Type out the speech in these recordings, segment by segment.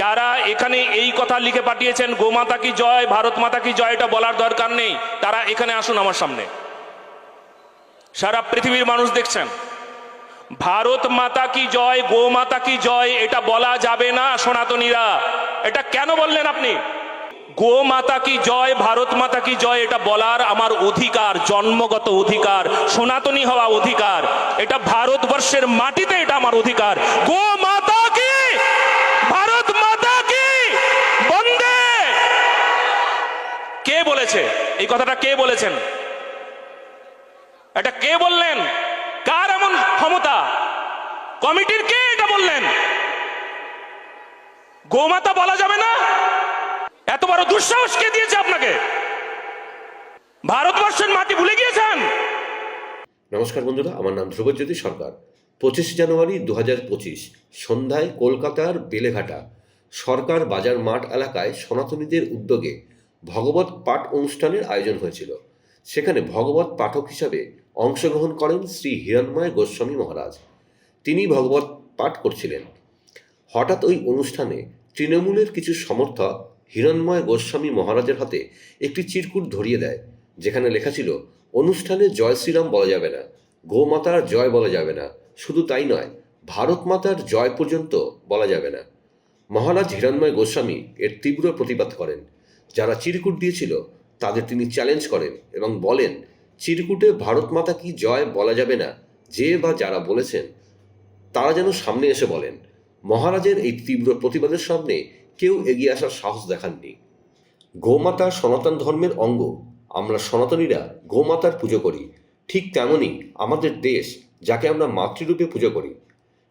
যারা এখানে এই কথা লিখে পাঠিয়েছেন, গোমাতা কি জয়, ভারত মাতা কি জয়, এটা বলার দরকার নেই, তারা এখানে আসুন আমার সামনে। সারা পৃথিবীর মানুষ দেখছেন, ভারত মাতা কি জয়, গোমাতা কি জয়, এটা বলা যাবে না সনাতনীরা। এটা কেন বললেন আপনি? গো মাতা কি জয়, ভারত মাতা কি জয়, এটা বলার আমার অধিকার, জন্মগত অধিকার, সনাতনী হওয়া অধিকার। এটা ভারতবর্ষের মাটিতে এটা আমার অধিকার। গো মাতা কি ভারত মাতা কি বন্দে বলেছে? এই কথাটা কে বলেছেন? এটা কে বললেন? কার এমন ক্ষমতা? কমিটির কে এটা বললেন? গোমাতা বলা যাবে না? এত বড় দুঃসাহস কে দিয়েছে আপনাকে? ভারতবর্ষের মাটি ভুলে গিয়েছেন? নমস্কার বন্ধুরা, আমার নাম ধ্রুবজ্যোতি সরকার। পঁচিশ জানুয়ারি দু সন্ধ্যায় কলকাতার বেলেঘাটা, সরকার বাজার মাঠ এলাকায় সনাতনীদের উদ্যোগে ভগবত পাঠ অনুষ্ঠানের আয়োজন হয়েছিল। সেখানে ভগবত পাঠক হিসাবে অংশগ্রহণ করেন শ্রী হিরণময় গোস্বামী মহারাজ। তিনি ভগবত পাঠ করছিলেন। হঠাৎ ওই অনুষ্ঠানে তৃণমূলের কিছু সমর্থক হিরণময় গোস্বামী মহারাজের হাতে একটি চিরকুট ধরিয়ে দেয়, যেখানে লেখা ছিল, অনুষ্ঠানে জয় শ্রীরাম বলা যাবে না, গোমাতার জয় বলা যাবে না, শুধু তাই নয়, ভারত মাতার জয় পর্যন্ত বলা যাবে না। মহারাজ হিরণময় গোস্বামী এর তীব্র প্রতিবাদ করেন। যারা চিরকুট দিয়েছিল, তাদের তিনি চ্যালেঞ্জ করেন এবং বলেন, চিরকুটে ভারত মাতা কি জয় বলা যাবে না, যে বা যারা বলেছেন, তারা যেন সামনে এসে বলেন। মহারাজের এই তীব্র প্রতিবাদের সামনে কেউ এগিয়ে আসার সাহস দেখাননি। গোমাতা সনাতন ধর্মের অঙ্গ, আমরা সনাতনীরা গোমাতার পুজো করি। ঠিক তেমনই আমাদের দেশ, যাকে আমরা মাতৃরূপে পুজো করি।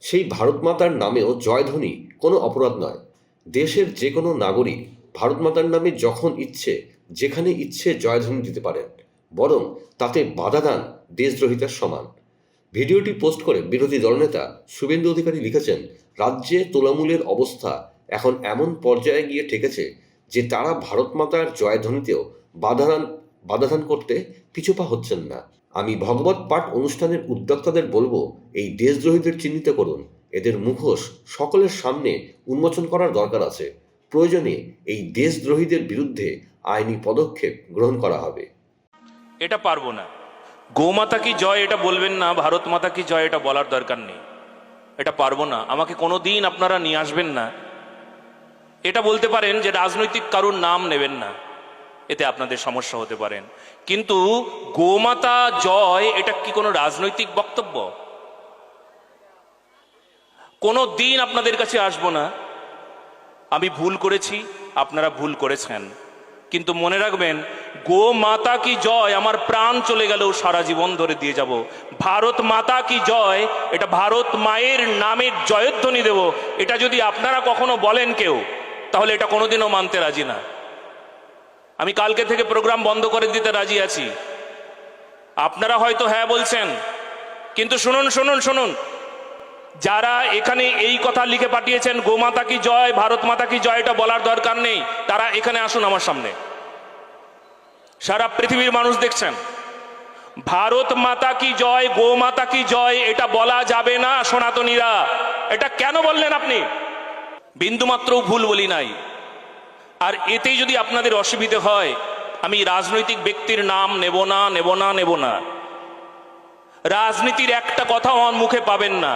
সেই ভারত মাতার নামেও জয়ধ্বনি কোনো অপরাধ নয়। দেশের যে কোনো নাগরিক ভারত মাতার নামে যখন ইচ্ছে, যেখানে ইচ্ছে জয়ধ্বনি দিতে পারেন, বরং তাতে বাধা দান দেশদ্রোহিতার সমান। ভিডিওটি পোস্ট করে বিরোধী দলনেতা শুভেন্দু অধিকারী লিখেছেন, রাজ্যে তোলামূলের অবস্থা এখন এমন পর্যায়ে গিয়ে ঠেকেছে যে তারা ভারত মাতার জয়ধ্বনিতেও বাধাদান বাধাদান করতে পিছুপা হচ্ছেন না। আমি ভগবত পাঠ অনুষ্ঠানের উদ্যোক্তাদের বলব, এই দেশদ্রোহীদের চিহ্নিত করুন। এদের মুখোশ সকলের সামনে উন্মোচন করার দরকার আছে। প্রয়োজনে এই দেশদ্রোহীদের বিরুদ্ধে আইনি পদক্ষেপ গ্রহণ করা হবে। এটা পারব না। গোমাতা কি জয় এটা বলবেন না, ভারত মাতা কি জয় এটা বলার দরকার নেই। এটা পারব না। আমাকে কোনো দিন আপনারা নিয়ে আসবেন না। এটা বলতে পারেন যে রাজনৈতিক কারুর নাম নেবেন না। এতে আপনাদের সমস্যা হতে পারেন কিন্তু গোমাতা জয় এটা কি কোনো রাজনৈতিক বক্তব্য? কোনো দিন আপনাদের কাছে আসব না। আমি ভুল করেছি, আপনারা ভুল করেছেন। কিন্তু মনে রাখবেন, গো মাতা কি জয়, আমার প্রাণ চলে গেলেও সারা জীবন ধরে দিয়ে যাব। ভারত মাতা কি জয়, এটা ভারত মায়ের নামের জয়ধ্বনি দেব। এটা যদি আপনারা কখনো বলেন কেউ, তাহলে এটা কোনোদিনও মানতে রাজি না। আমি কালকে থেকে প্রোগ্রাম বন্ধ করে দিতে রাজি আছি। আপনারা হয়তো হ্যাঁ বলছেন, কিন্তু শুনুন শুনুন শুনুন। যারা এখানে এই কথা লিখে পাঠিয়েছেন, গোমাতা কি জয়, ভারত মাতা কি জয়, এটা বলার দরকার নেই, তারা এখানে আসুন আমার সামনে। সারা পৃথিবীর মানুষ দেখছেন, ভারত মাতা কি জয়, গোমাতা কি জয়, এটা বলা যাবে না সনাতনীরা। এটা কেন বললেন আপনি? বিন্দুমাত্রও ভুল বলি নাই। আর এতেই যদি আপনাদের অসুবিধে হয়, আমি রাজনৈতিক ব্যক্তির নাম নেব না নেব না নেব না। রাজনীতির একটা কথা আমার মুখে পাবেন না।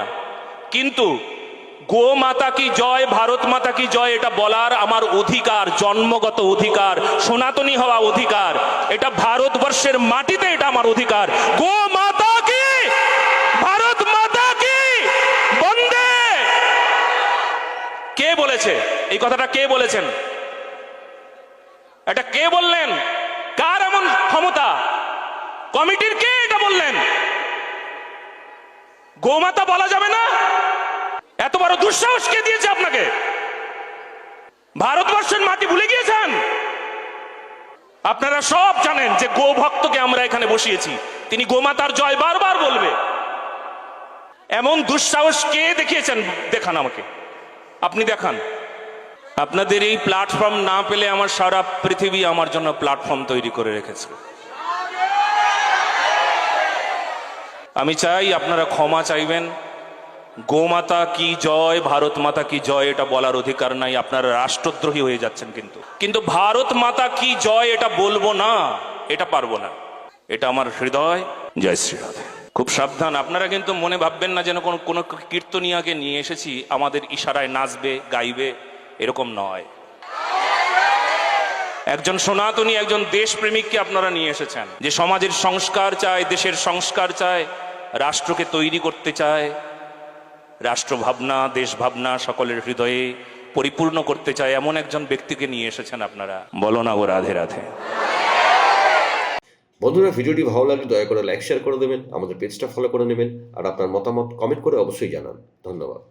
কিন্তু গো মাতা কি জয়, ভারত মাতা কি জয়, এটা বলার আমার অধিকার, জন্মগত অধিকার, সনাতনী হওয়া অধিকার। এটা ভারতবর্ষের মাটিতে এটা আমার অধিকার। গো মাতা কি? ভারত মাতা কি? বন্দে! কে বলেছে? এই কথাটা কে বলেছেন? এটা কে বললেন? কার এমন ক্ষমতা? কমিটির কে এটা বললেন? গোমাতা বলা যাবে না? এত বড় দুঃসাহস কে দিয়েছে আপনাকে? ভারতবর্ষের মাটি ভুলে গিয়েছেন? আপনারা সব জানেন যে গো ভক্তকে আমরা এখানে বসিয়েছি। তিনি গোমাতার জয় বারবার বলবে। এমন দুঃসাহস কে দেখিয়েছেন? দেখান আমাকে। আপনি দেখান। আপনাদের এই প্ল্যাটফর্ম না পেলে আমার সারা পৃথিবী আমার জন্য প্ল্যাটফর্ম তৈরি করে রেখেছে। আমি চাই আপনারা ক্ষমা চাইবেন। গোমাতা কি জয়, ভারত মাতা কি জয়, এটা বলার অধিকার নাই। আপনারা রাষ্ট্রদ্রোহী হয়ে যাচ্ছেন কিন্তু। কিন্তু ভারত মাতা কি জয়, এটা বলব না, এটা পারব না। এটা আমার হৃদয়। জয় শ্রী রাধে। খুব সাবধান। আপনারা কিন্তু মনে ভাববেন না যেন কোনো কোনো কীর্তনিয়াকে নিয়ে এসেছি। আমাদের ইশারায় নাচবে, গাইবে, এরকম নয়। একজন সনাতনী, একজন দেশপ্রেমিককে আপনারা নিয়ে এসেছেন। যে সমাজের সংস্কার চায়, দেশের সংস্কার চায়, রাষ্ট্রকে তৈরি করতে চায় রাষ্ট্র ভাবনা দেশ ভাবনা সকলের হৃদয়ে পরিপূর্ণ করতে চায়, এমন একজন ব্যক্তিকে নিয়ে এসেছেন আপনারা। বলো না গো রাধে রাধে। বন্ধুরা, ভিডিওটি ভালো লাগলে দয়া করে লাইক শেয়ার করে দেবেন, আমাদের পেজটা ফলো করে নেবেন, আর আপনার মতামত কমেন্ট করে অবশ্যই জানান। ধন্যবাদ।